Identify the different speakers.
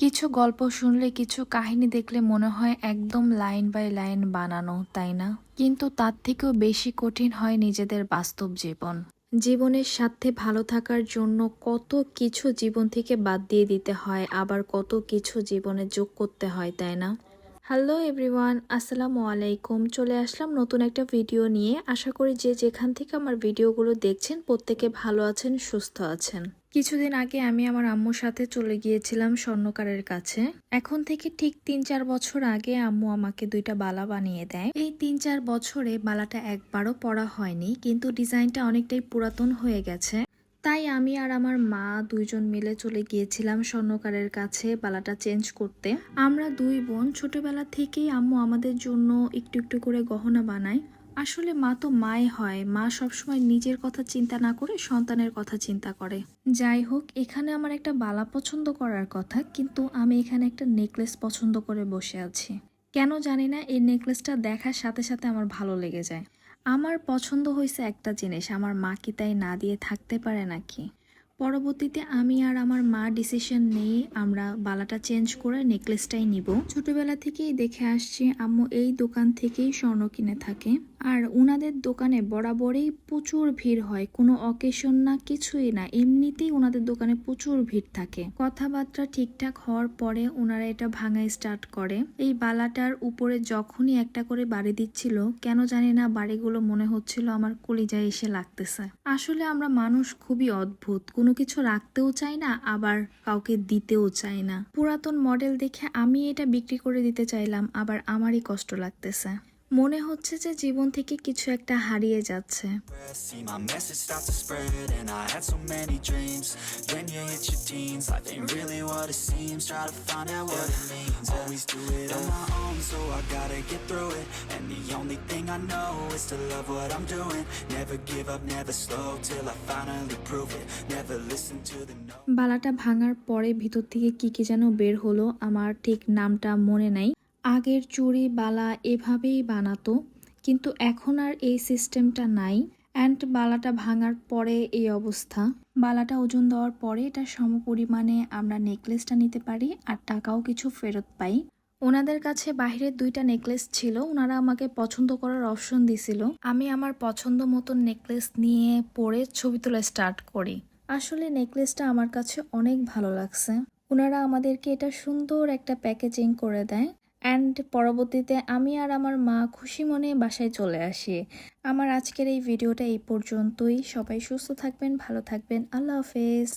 Speaker 1: কিছু গল্প শুনলে, কিছু কাহিনী দেখলে মনে হয় একদম লাইন বাই লাইন বানানো, তাই না? কিন্তু তার থেকেও বেশি কঠিন হয় নিজেদের বাস্তব জীবন। জীবনের সাথে ভালো থাকার জন্য কত কিছু জীবন থেকে বাদ দিয়ে দিতে হয়, আবার কত কিছু জীবনে যোগ করতে হয়, তাই না? হ্যালো এভরিওয়ান, আসসালামু আলাইকুম। চলে আসলাম নতুন একটা ভিডিও নিয়ে। আশা করি যে যেখান থেকে আমার ভিডিওগুলো দেখছেন, প্রত্যেকে ভালো আছেন, সুস্থ আছেন। কিছুদিন আগে আমি আমার আম্মুর সাথে চলে গিয়েছিলাম স্বর্ণকারের কাছে। এখন থেকে ঠিক তিন চার বছর আগে আম্মু আমাকে দুইটা বালা বানিয়ে দেয়। এই তিন চার বছরে বালাটা একবারও পরা হয়নি, কিন্তু ডিজাইনটা অনেকটাই পুরাতন হয়ে গেছে। তাই আমি আর আমার মা দুইজন মিলে চলে গিয়েছিলাম স্বর্ণকারের কাছে বালাটা চেঞ্জ করতে। আমরা দুই বোন ছোটবেলা থেকেই আম্মু আমাদের জন্য একটু একটু করে গহনা বানায়। আসলে মা তো মাই হয়, মা সবসময় নিজের কথা চিন্তা না করে সন্তানের কথা চিন্তা করে। যাই হোক, এখানে আমার একটা বালা পছন্দ করার কথা, কিন্তু আমি এখানে একটা নেকলেস পছন্দ করে বসে আছি। কেন জানি না, এই নেকলেসটা দেখার সাথে সাথে আমার ভালো লেগে যায়। আমার পছন্দ হয়েছে একটা জিনিস আমার মা তাই না দিয়ে থাকতে পারে নাকি? পরবর্তীতে আমি আর আমার মা ডিসিশন নেই আমরা বালাটা চেঞ্জ করে নেকলেসটাই নিব। ছোটবেলা থেকেই দেখে আসছি আম্মু এই দোকান থেকেই স্বর্ণ কিনে থাকে। আর উনাদের দোকানে বরাবরই প্রচুর ভিড় হয়, কোনো অকেশন না, কিছুই না, এমনিতেই ওনাদের দোকানে প্রচুর ভিড় থাকে। কথাবার্তা ঠিকঠাক হওয়ার পরে ওনারা এটা ভাঙাই স্টার্ট করে। এই বালাটার উপরে যখনই একটা করে বাড়ি দিচ্ছিল, কেন জানি না বাড়িগুলো মনে হচ্ছিল আমার কলিজায় এসে লাগতেছে। আসলে আমরা মানুষ খুবই অদ্ভুত, কোনো কিছু রাখতেও চাই না, আবার কাউকে দিতেও চাই না। পুরাতন মডেল দেখে আমি এটা বিক্রি করে দিতে চাইলাম, আবার আমারই কষ্ট লাগতেছে। মনে হচ্ছে যে জীবন থেকে কিছু একটা হারিয়ে যাচ্ছে। বালাটা ভাঙার পরে ভিতর থেকে কি কি যেন বের হলো আমার ঠিক নামটা মনে নাই। আগের চুড়ি বালা এভাবেই বানাতো, কিন্তু এখন আর এই সিস্টেমটা নাই। অ্যান্ড বালাটা ভাঙার পরে এই অবস্থা। বালাটা ওজন দেওয়ার পরে এটা সম পরিমাণে আমরা নেকলেসটা নিতে পারি আর টাকাও কিছু ফেরত পাই। ওনাদের কাছে বাইরের দুইটা নেকলেস ছিল, ওনারা আমাকে পছন্দ করার অপশন দিছিল। আমি আমার পছন্দ মতন নেকলেস নিয়ে পরে ছবি তোলা স্টার্ট করি। আসলে নেকলেসটা আমার কাছে অনেক ভালো লাগছে। ওনারা আমাদেরকে এটা সুন্দর একটা প্যাকেজিং করে দেয়। অ্যান্ড পরবর্তীতে আমি আর আমার মা খুশি মনে বাসায় চলে আসি। আমার আজকের এই ভিডিওটা এই পর্যন্তই। সবাই সুস্থ থাকবেন, ভালো থাকবেন। আল্লাহ হাফেজ।